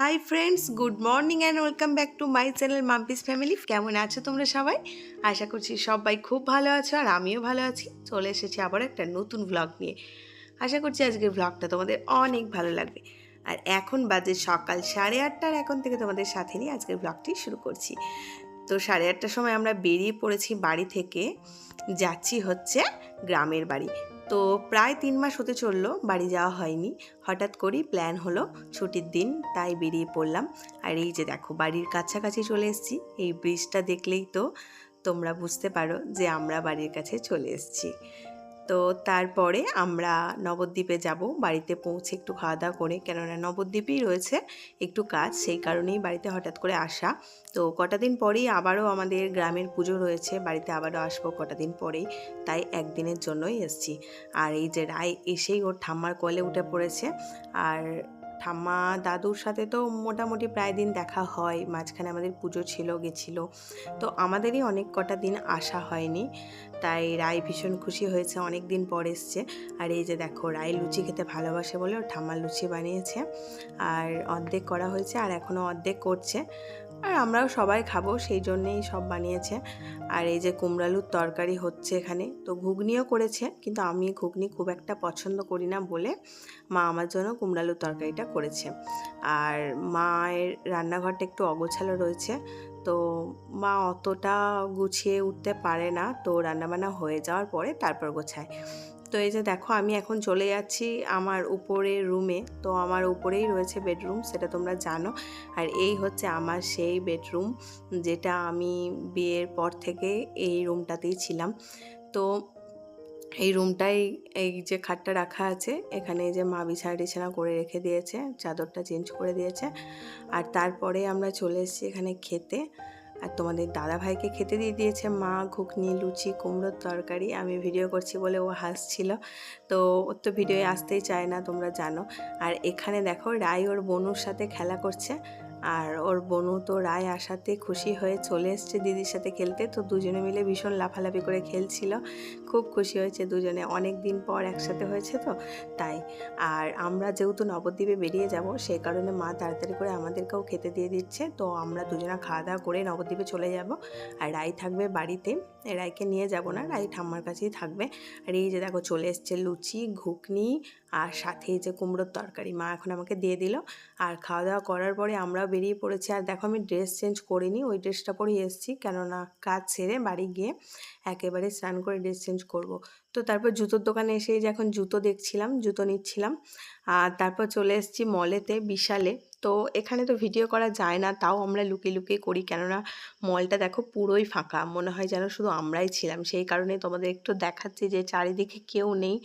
Hi friends good morning and welcome back to my channel Mampi's family কেমন আছো তোমরা সবাই? আশা করছি সবাই খুব ভালো আছো আর আমিও ভালো আছি। চলে এসেছি আবার একটা নতুন ভ্লগ নিয়ে। আশা করছি আজকের ভ্লগটা তোমাদের অনেক ভালো লাগবে। আর এখন বাজে সকাল সাড়ে আটটার এখন থেকে তোমাদের সাথে নিয়ে আজকের ভ্লগটি শুরু করছি। তো সাড়ে আটটার সময় আমরা বেরিয়ে পড়েছি বাড়ি থেকে। যাচ্ছি হচ্ছে গ্রামের বাড়ি। তো প্রায় তিন মাস হতে চলল বাড়ি যাওয়া হয়নি। হঠাৎ করেই প্ল্যান হলো ছুটির দিন, তাই বেরিয়ে পড়লাম। আর এই যে দেখো, বাড়ির কাছাকাছি চলে এসেছি। এই ব্রিজটা দেখলেই তো তোমরা বুঝতে পারো যে আমরা বাড়ির কাছে চলে এসেছি। তো তারপরে আমরা নবদ্বীপে যাব, বাড়িতে পৌঁছে একটু খাওয়া দাওয়া করে। কেননা নবদ্বীপেই রয়েছে একটু কাজ, সেই কারণেই বাড়িতে হঠাৎ করে আসা। তো কটা দিন পরেই আবারও আমাদের গ্রামের পুজো রয়েছে, বাড়িতে আবারও আসব কটা দিন পরেই। তাই একদিনের জন্যই এসছি। আর এই যে রায় এসেই ওর ঠাম্মার কলে উঠে পড়েছে। আর ঠাম্মা দাদুর সাথে তো মোটামুটি প্রায় দিন দেখা হয়, মাঝখানে আমাদের পুজো ছিল, গেছিল। তো আমাদেরই অনেক কটা দিন আসা হয়নি। তাই রায় ভীষণ খুশি হয়েছে, অনেক দিন পর এসছে। আর এই যে দেখো রায় লুচি খেতে ভালোবাসে বলে ওর ঠাম্মার লুচি বানিয়েছে। আর অর্ধেক করা হয়েছে আর এখনও অর্ধেক করছে। আর আমরাও সবাই খাব সেই জন্যেই সব বানিয়েছে। আর এই যে কুমড়ালুর তরকারি হচ্ছে এখানে, তো ঘুগনিও করেছে, কিন্তু আমি ঘুগনি খুব একটা পছন্দ করি না বলে মা আমার জন্য কুমড়ালুর তরকারিটা করেছে। আর মায়ের রান্নাঘরটা একটু অগোছালো রয়েছে, তো মা অতটা গুছিয়ে উঠতে পারে না, তো রান্নাবান্না হয়ে যাওয়ার পরে তারপর গোছায়। তো এই যে দেখো, আমি এখন চলে যাচ্ছি আমার উপরের রুমে। তো আমার উপরেই রয়েছে বেডরুম, সেটা তোমরা জানো। আর এই হচ্ছে আমার সেই বেডরুম, যেটা আমি বিয়ের পর থেকে এই রুমটাতেই ছিলাম। তো এই রুমটাই, এই যে খাটটা রাখা আছে, এখানে যে মা বিছানা টিছানা করে রেখে দিয়েছে, চাদরটা চেঞ্জ করে দিয়েছে। আর তারপরে আমরা চলে এসেছি এখানে খেতে। আর তোমাদের দাদা ভাইকে খেতে দিয়ে দিয়েছে মা ঘুগনি লুচি কুমড়োর তরকারি। আমি ভিডিও করছি বলে ও হাসছিল। তো ওর তো ভিডিওয়ে আসতেই চায় না তোমরা জানো। আর এখানে দেখো রায় ওর বনুর সাথে খেলা করছে। আর ওর বনু তো রায় আসাতে খুশি হয়ে চলে এসছে দিদির সাথে খেলতে। তো দুজনে মিলে ভীষণ লাফালাফি করে খেলছিল। খুব খুশি হয়েছে দুজনে। অনেক দিন পর একসাথে হয়েছে তো, তাই। আর আমরা যেহেতু নবদ্বীপে বেরিয়ে যাব সেই কারণে মা তাড়াতাড়ি করে আমাদেরকেও খেতে দিয়ে দিচ্ছে। তো আমরা দুজনা খাওয়া দাওয়া করে নবদ্বীপে চলে যাব। আর রায় থাকবে বাড়িতে। রায়কে নিয়ে যাব না, রায় ঠাম্মার কাছেই থাকবে। আর এই যে দেখো চলে এসছে লুচি, ঘুগনি আর সাথে যে কুমড়োর তরকারি, মা এখন আমাকে দিয়ে দিল। আর খাওয়া দাওয়া করার পরে আমরাও বেরিয়ে পড়েছি। আর দেখো, আমি ড্রেস চেঞ্জ করিনি, ওই ড্রেসটা পরে এসেছি। কেননা কাজ সেরে বাড়ি গিয়ে একেবারে স্নান করে ড্রেস চেঞ্জ করব। তো তারপর জুতোর দোকানে এসে যে এখন জুতো দেখছিলাম, জুতো নিচ্ছিলাম। আর তারপর চলে এসেছি মলেতে বিশালে। তো এখানে তো ভিডিও করা যায় না, তাও আমরা লুকিয়ে লুকিয়ে করি। কেননা মলটা দেখো পুরোই ফাঁকা, মনে হয় যেন শুধু আমরাই ছিলাম। সেই কারণে তোমাদের একটু দেখাচ্ছি যে চারিদিকে কেউ নেই।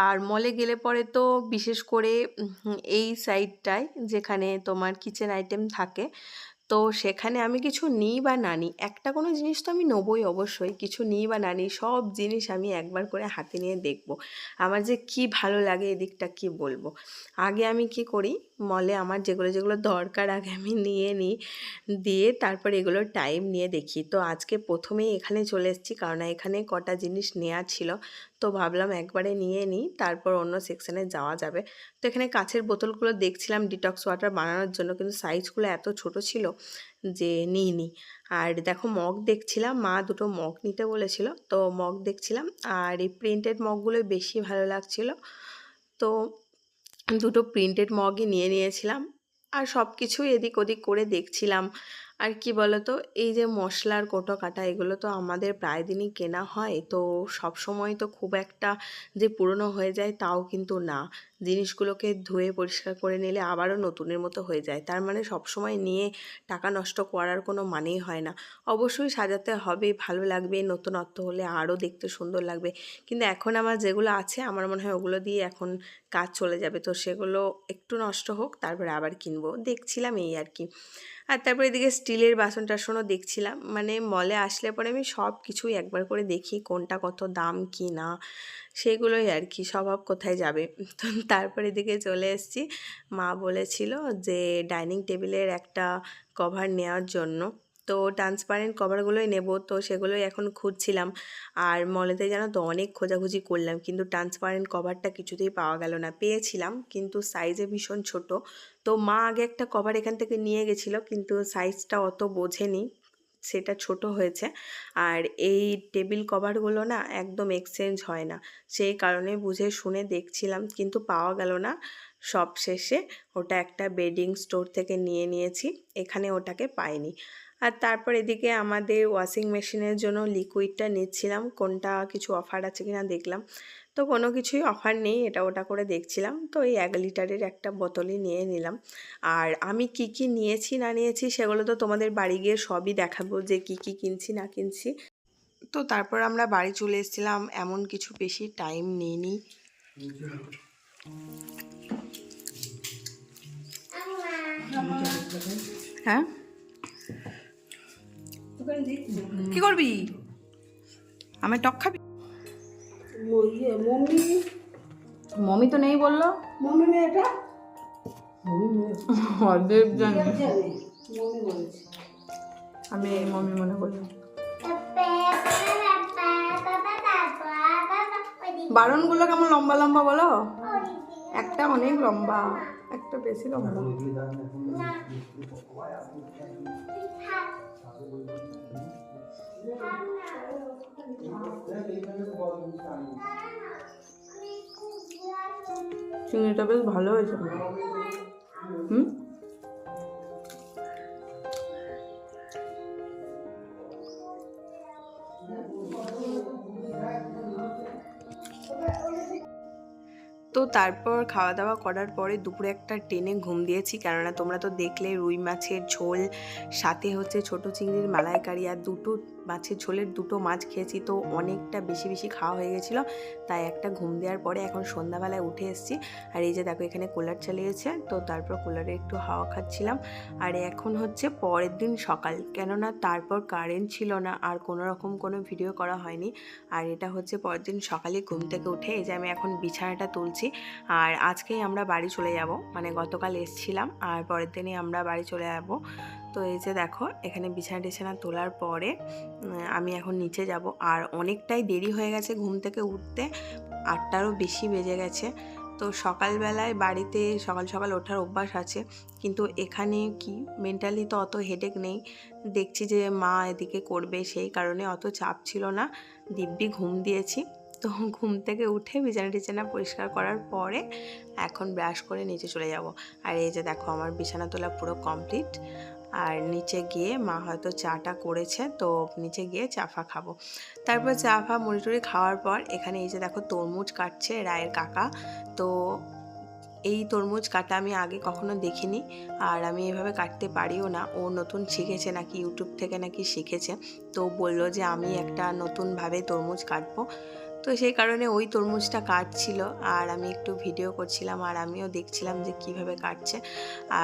আর মলে গেলে পরে তো বিশেষ করে এই সাইডটায় যেখানে তোমার কিচেন আইটেম থাকে তো সেখানে আমি কিছু নিই বা না নিই, একটা কোনো জিনিস তো আমি নেবই অবশ্যই। কিছু নিই বা না নিই, সব জিনিস আমি একবার করে হাতে নিয়ে দেখব। আমার যে কি ভালো লাগে এদিকটা কি বলব? আগে আমি কি করি? মলে আমার যেগুলো যেগুলো দরকার আগে আমি নিয়ে নিই, দিয়ে তারপর এগুলো টাইম নিয়ে দেখি। তো আজকে প্রথমেই এখানে চলে এসেছি, কারণ এখানে কটা জিনিস নেওয়া ছিল। তো ভাবলাম একবারে নিয়ে নিই, তারপর অন্য সেকশানে যাওয়া যাবে। তো এখানে কাছের বোতলগুলো দেখছিলাম ডিটক্স ওয়াটার বানানোর জন্য, কিন্তু সাইজগুলো এত ছোট ছিল যে নিইনি আর দেখো মগ দেখছিলাম, মা দুটো মগ নিতে বলেছিল, তো মগ দেখছিলাম, আর এই প্রিন্টেড মগগুলো বেশি ভালো লাগছিল। তো দুটো প্রিন্টেড মগই নিয়ে নিয়েছিলাম, আর সব কিছুই এদিক ওদিক করে দেখছিলাম। আর কি বলতো? এই যে মশলার কোটো কাটা এগুলো তো আমাদের প্রায় দিনই কেনা হয়। তো সব সময় তো খুব একটা যে পুরনো হয়ে যায় তাও কিন্তু না। জিনিসগুলোকে ধুয়ে পরিষ্কার করে নিলে আবারও নতুনের মতো হয়ে যায়। তার মানে সব সময় নিয়ে টাকা নষ্ট করার কোনো মানেই হয় না। অবশ্যই সাজাতে হবে, ভালো লাগবে, নতুনত্ব হলে আরও দেখতে সুন্দর লাগবে। কিন্তু এখন আমার যেগুলো আছে, আমার মনে হয় ওগুলো দিয়ে এখন কাজ চলে যাবে। তো সেগুলো একটু নষ্ট হোক, তারপরে আবার কিনবো। দেখছিলাম এই আর কি। আর তারপরে এদিকে স্টিলের বাসন টাসনও দেখছিলাম। মানে মলে আসলে পরে আমি সব কিছুই একবার করে দেখি কোনটা কত দাম কি না সেগুলোই আর কি, স্বভাব কোথায় যাবে। তো তারপরে এদিকে চলে এসেছি। মা বলেছিল যে ডাইনিং টেবিলের একটা কভার নেওয়ার জন্য। তো ট্রান্সপারেন্ট কভারগুলোই নেব। তো সেগুলোই এখন খুঁজছিলাম। আর মলেতে জানো তো অনেক খোঁজাখুঁজি করলাম, কিন্তু ট্রান্সপারেন্ট কভারটা কিছুতেই পাওয়া গেল না। পেয়েছিলাম, কিন্তু সাইজে ভীষণ ছোট। তো মা আগে একটা কভার এখান থেকে নিয়ে গেছিল, কিন্তু সাইজটা অত বোঝেনি, সেটা ছোট হয়েছে। আর এই টেবিল কভারগুলো না একদম এক্সচেঞ্জ হয় না। সেই কারণে বুঝে শুনে দেখছিলাম, কিন্তু পাওয়া গেল না। সব শেষে ওটা একটা বেডিং স্টোর থেকে নিয়ে নিয়েছি, এখানে ওটাকে পাইনি। আর তারপর এদিকে আমাদের ওয়াশিং মেশিনের জন্য লিকুইডটা নিচ্ছিলাম, কোনটা কিছু অফার আছে কিনা দেখলাম। তো কোনো কিছুই অফার নেই, এটা ওটা করে দেখছিলাম। তো এই এক লিটারের একটা বোতলই নিয়ে নিলাম। আর আমি কি কি নিয়েছি, না নিয়েছি, সেগুলো তো তোমাদের বাড়ি গিয়ে সবই দেখাবো যে কি কি কিনছি, না কিনছি। তো তারপর আমরা বাড়ি চলে এসেছিলাম, এমন কিছু বেশি টাইম নিইনি। হ্যাঁ? কি করবি? আমি টক খাবি? মমি তো নেই বলল। জানি। আমি মমি মনে করলাম বারণগুলো কেমন লম্বা লম্বা বলো? একটা অনেক লম্বা একটা বেশি লম্বা। চিংড়িটা বেশ ভালো হয়েছে। হুম? তো তারপর খাওয়া দাওয়া করার পরে দুপুরে একটা টেনে ঘুম দিয়েছি, কেননা তোমরা তো দেখলে রুই মাছের ঝোল, সাথে হচ্ছে ছোট চিংড়ির মালাইকারি আর দুটো মাছের ঝোলের দুটো মাছ খেয়েছি তো অনেকটা বেশি বেশি খাওয়া হয়ে গেছিল। তাই একটা ঘুম দেওয়ার পরে এখন সন্ধ্যাবেলায় উঠে এসেছি। আর এই যে দেখো, এখানে কুলার চালিয়েছে, তো তারপর কুলারে একটু হাওয়া খাচ্ছিলাম। আর এখন হচ্ছে পরের দিন সকাল, কেননা তারপর কারেন্ট ছিল না, আর কোনো রকম কোনো ভিডিও করা হয়নি। আর এটা হচ্ছে পরের দিন সকালে ঘুম থেকে উঠে এই যে আমি এখন বিছানাটা তুলছি। আর আজকেই আমরা বাড়ি চলে যাব মানে গতকাল এসছিলাম, আর পরের দিনই আমরা বাড়ি চলে যাব। তো এই যে দেখো, এখানে বিছানা টিছানা তোলার পরে আমি এখন নিচে যাব। আর অনেকটাই দেরি হয়ে গেছে ঘুম থেকে উঠতে। আটটারও বেশি বেজে গেছে। তো সকালবেলায় বাড়িতে সকাল সকাল ওঠার অভ্যাস আছে। কিন্তু এখানে কি মেন্টালি তো অত হেডেক নেই। দেখছি যে মা এদিকে করবে সেই কারণে অত চাপ ছিল না। দিব্যি ঘুম দিয়েছি। তো ঘুম থেকে উঠে বিছানা টিছানা পরিষ্কার করার পরে এখন ব্রাশ করে নিচে চলে যাব। আর এই যে দেখো, আমার বিছানা তোলা পুরো কমপ্লিট আর নিচে গিয়ে মা হয়তো চাটা করেছে, তো নিচে গিয়ে চা ফা খাব। তারপর চা ফা মুড়ি খাওয়ার পর এখানে এই যে দেখো তরমুজ কাটছে রায়ের কাকা। তো এই তরমুজ কাটা আমি আগে কখনো দেখিনি আর আমি এভাবে কাটতে পারিও না। ও নতুন শিখেছে নাকি ইউটিউব থেকে নাকি শিখেছে। তো বলল যে আমি একটা নতুনভাবে তরমুজ কাটবো। তো সেই কারণে ওই তরমুজটা কাটছিল আর আমি একটু ভিডিও করছিলাম আর আমিও দেখছিলাম যে কীভাবে কাটছে।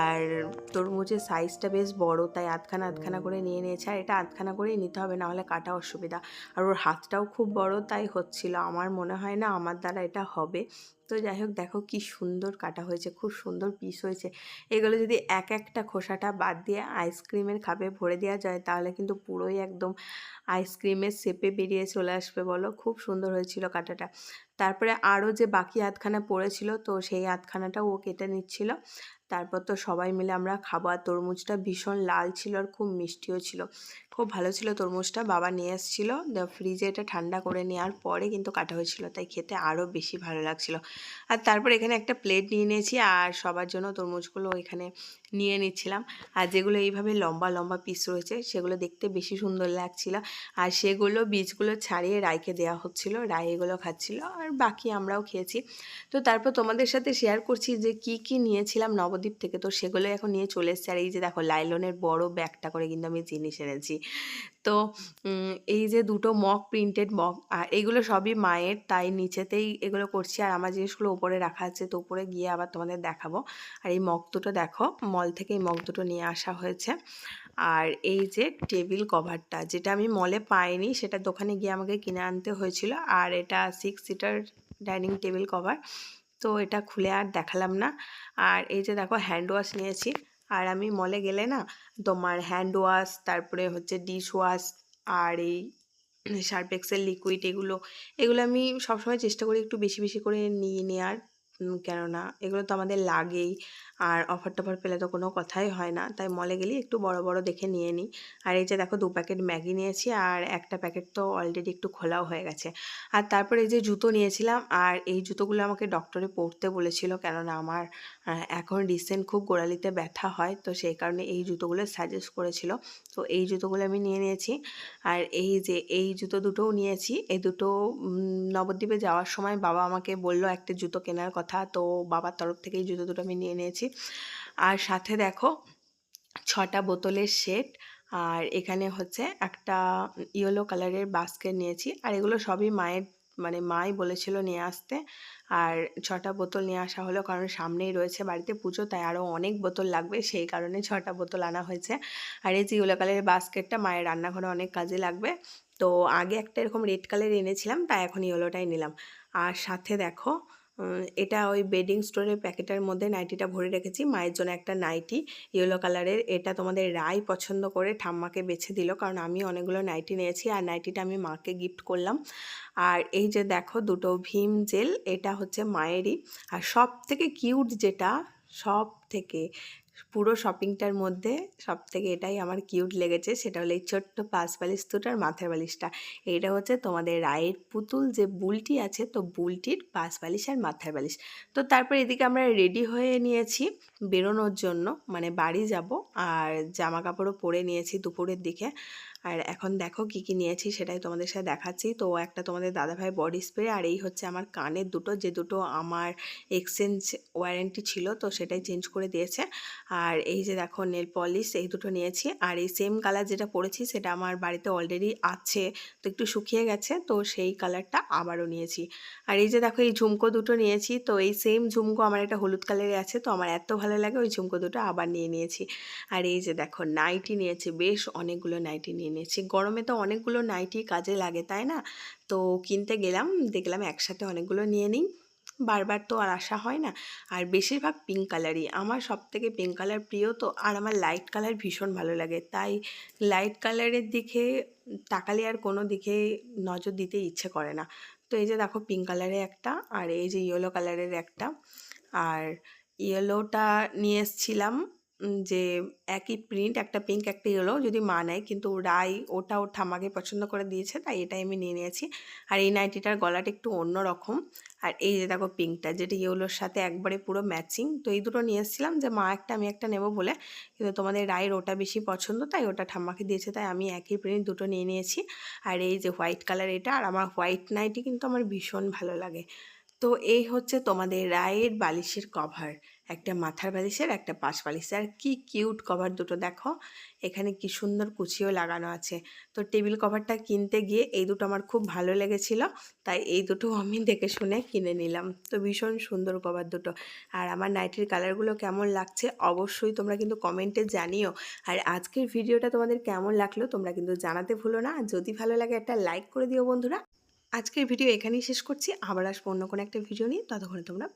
আর তরমুজের সাইজটা বেশ বড়, তাই আধখানা আধখানা করে নিয়ে নিয়েছে। আর এটা আধখানা করেই নিতে হবে নাহলে কাটা অসুবিধা। আর ওর হাতটাও খুব বড়, তাই হচ্ছিল। আমার মনে হয় না আমার দ্বারা এটা হবে। তো যাই হোক দেখো কি সুন্দর কাটা হয়েছে, খুব সুন্দর পিস হয়েছে। এগুলো যদি এক একটা খোসাটা বাদ দিয়ে আইসক্রিমের খাবে ভরে দেওয়া যায়, তাহলে কিন্তু পুরোই একদম আইসক্রিমের শেপে বেরিয়ে চলে আসবে বলো। খুব সুন্দর হয়েছিল কাটাটা। তারপরে আরও যে বাকি আধখানা পড়েছিল, তো সেই আধখানাটাও ও কেটে নিচ্ছিল। তারপর তো সবাই মিলে আমরা খাব। আর তরমুজটা ভীষণ লাল ছিল আর খুব মিষ্টিও ছিল। খুব ভালো ছিল তরমুজটা। বাবা নিয়ে এসেছিল। ফ্রিজে এটা ঠান্ডা করে নেওয়ার পরে কিন্তু কাটা হয়েছিল। তাই খেতে আরও বেশি ভালো লাগছিল। আর তারপর এখানে একটা প্লেট নিয়ে নিয়েছি। আর সবার জন্য তরমুজগুলো এখানে নিয়ে নিচ্ছিলাম। আর যেগুলো এইভাবে লম্বা লম্বা পিস রয়েছে, সেগুলো দেখতে বেশি সুন্দর লাগছিল। আর সেগুলো বীজগুলো ছাড়িয়ে রায়কে দেওয়া হচ্ছিল। রায় এগুলো খাচ্ছিল। আর বাকি আমরাও খেয়েছি। তো তারপর তোমাদের সাথে শেয়ার করছি যে কি কি নিয়েছিলাম নবদ্বীপ থেকে। তো সেগুলো এখন নিয়ে চলে এসেছে। আর এই যে দেখো, লাইলনের বড় ব্যাগটা করে কিন্তু আমি জিনিস এনেছি। তো এই যে দুটো মক প্রিন্টেড মক আর এগুলো সবই মায়ের, তাই নিচেতেই এগুলো করছি। আর আমার জিনিসগুলো উপরে রাখা আছে, তো উপরে গিয়ে আবার তোমাদের দেখাবো। আর এই মগ দুটো দেখো মল থেকে এই মগ দুটো নিয়ে আসা হয়েছে। আর এই যে টেবিল কভারটা, যেটা আমি মলে পাইনি, সেটা দোকানে গিয়ে আমাকে কিনে আনতে হয়েছিল। আর এটা six seater dining table cover তো এটা খুলে আর দেখালাম না। আর এই যে দেখো হ্যান্ড ওয়াশ নিয়েছি। আর আমি মলে গেলে না, তোমার হ্যান্ড ওয়াশ তারপরে হচ্ছে ডিশ ওয়াশ আর এই সার্ফ এক্সেল লিকুইড এগুলো এগুলো আমি সবসময় চেষ্টা করি একটু বেশি বেশি করে নিয়ে নেওয়ার কেননা এগুলো তো আমাদের লাগেই। আর অফার টফার পেলে তো কোনো কথাই হয় না। তাই মলে গেলে একটু বড় বড় দেখে নিয়ে নিই। আর এই যে দেখো দু প্যাকেট ম্যাগি নিয়েছি আর একটা প্যাকেট তো অলরেডি একটু খোলাও হয়ে গেছে। আর তারপরে এই যে জুতো নিয়েছিলাম আর এই জুতোগুলো আমাকে ডক্টরে পরতে বলেছিল কেননা আমার এখন রিসেন্ট খুব গোড়ালিতে ব্যথা হয়। তো সেই কারণে এই জুতোগুলো সাজেস্ট করেছিল। তো এই জুতোগুলো আমি নিয়ে নিয়েছি। আর এই যে এই জুতো দুটোও নিয়েছি। এই দুটো নবদ্বীপে যাওয়ার সময় বাবা আমাকে বলল, একটা জুতো কেনার কথা। তো বাবার তরফ থেকে এই জুতো দুটো আমি নিয়ে নিয়েছি। আর সাথে দেখো, ছটা বোতলের সেট, আর এখানে হচ্ছে একটা ইয়েলো কালারের বাস্কেট নিয়েছি। আর এগুলো সবই মায়ের মানে মাই বলেছিল নিয়ে আসতে। আর ছটা বোতল নিয়ে আসা হলো, কারণ সামনেই রয়েছে বাড়িতে পুজো, তাই আরও অনেক বোতল লাগবে, সেই কারণে ছটা বোতল আনা হয়েছে। আর এই যে ইয়েলো কালারের বাস্কেটটা, মায়ের রান্নাঘরে অনেক কাজে লাগবে। তো আগে একটা এরকম রেড কালার এনেছিলাম, তাই এখন ইয়েলোটাই নিলাম। আর সাথে দেখো এটা ওই বেডিং স্টোরের প্যাকেটের মধ্যে নাইটিটা ভরে রেখেছি। মায়ের জন্য একটা নাইটি, ইয়েলো কালারের। এটা তোমাদের রায় পছন্দ করে ঠাম্মাকে বেছে দিল, কারণ আমি অনেকগুলো নাইটি নিয়েছি আর নাইটিটা আমি মাকে গিফট করলাম। আর এই যে দেখো দুটো ভীম জেল, এটা হচ্ছে মায়েরই। আর সব থেকে কিউট যেটা সব থেকে পুরো শপিংটার মধ্যে সব থেকে এটাই আমার কিউট লেগেছে, সেটা হলো এই ছোট্ট পাশ বালিশ দুটার মাথার বালিশটা। এইটা হচ্ছে তোমাদের রায়ের পুতুল যে বুলটি আছে, তো বুলটির পাশ বালিশ আর মাথার বালিশ। তো তারপর এদিকে আমরা রেডি হয়ে নিয়েছি বেরোনোর জন্য মানে বাড়ি যাব, আর জামা কাপড়ও পরে নিয়েছি দুপুরের দিকে। আর এখন দেখো কি কি নিয়েছি সেটাই তোমাদের সাথে দেখাচ্ছি। তো একটা তোমাদের দাদাভাই বডি স্প্রে আর এই হচ্ছে আমার কানের দুটো, যে দুটো আমার এক্সচেঞ্জ ওয়ারেন্টি ছিল, তো সেটাই চেঞ্জ করে দিয়েছে। আর এই যে দেখো নেল পলিশ এই দুটো নিয়েছি। আর এই সেম কালার যেটা পরেছি, সেটা আমার বাড়িতে অলরেডি আছে, তো একটু শুকিয়ে গেছে, তো সেই কালারটা আবারও নিয়েছি। আর এই যে দেখো এই ঝুমকো দুটো নিয়েছি, তো এই সেম ঝুমকো আমার একটা হলুদ কালারে আছে, তো আমার এত ভালো লাগে ওই ঝুমকো দুটো আবার নিয়ে নিয়েছি। আর এই যে দেখো নাইটি নিয়েছি, বেশ অনেকগুলো নাইটি নিয়ে নিয়েছি গরমে তো অনেকগুলো নাইটি কাজে লাগে, তাই না? তো কিনতে গেলাম, দেখলাম একসাথে অনেকগুলো নিয়ে নিই। বারবার তো আর আসা হয় না। আর বেশিরভাগ পিঙ্ক কালারই আমার সব থেকে পিঙ্ক কালার প্রিয় তো, আর আমার লাইট কালার ভীষণ ভালো লাগে। তাই লাইট কালারের দিকে তাকালে আর কোনো দিকে নজর দিতে ইচ্ছে করে না। তো এই যে দেখো পিঙ্ক কালারের একটা, আর এই যে ইয়েলো কালারের একটা। আর ইয়েলোটা নিয়ে এসছিলাম যে একই প্রিন্ট একটা পিঙ্ক একটা ইয়েলো যদি মা নেয়, কিন্তু রাই ওটা ওর ঠাম্মাকে পছন্দ করে দিয়েছে, তাই এটাই আমি নিয়ে নিয়েছি। আর এই নাইটিটার গলাটা একটু অন্য রকম আর এই যে দেখো পিঙ্কটা যেটা ইয়েলোর সাথে একবারে পুরো ম্যাচিং তো এই দুটো নিয়ে এসেছিলাম যে মা একটা আমি একটা নেব বলে, কিন্তু তোমাদের রায়ের ওটা বেশি পছন্দ, তাই ওটা ঠাম্মাকে দিয়েছে, তাই আমি একই প্রিন্ট দুটো নিয়ে নিয়েছি। আর এই যে হোয়াইট কালার এটা, আর আমার হোয়াইট নাইটি কিন্তু আমার ভীষণ ভালো লাগে। তো এই হচ্ছে তোমাদের রায়ের বালিশের কভার একটা মাথার বালিশের, একটা পাশ বালিশের। আর কি কিউট কভার দুটো দেখো। এখানে কি সুন্দর কুচিও লাগানো আছে। তো টেবিল কভারটা কিনতে গিয়ে এই দুটো আমার খুব ভালো লেগেছিল। তাই এই দুটো আমি দেখে শুনে কিনে নিলাম। তো ভীষণ সুন্দর কভার দুটো। আর আমার নাইটির কালারগুলো কেমন লাগছে অবশ্যই তোমরা কিন্তু কমেন্টে জানিও। আর আজকের ভিডিওটা তোমাদের কেমন লাগল তোমরা কিন্তু জানাতে ভুলো না। যদি ভালো লাগে একটা লাইক করে দিও বন্ধুরা। আজকের ভিডিও এখানেই শেষ করছি। আবার আসব অন্য কোনো একটা ভিডিও নিয়ে। ততক্ষণে তোমরা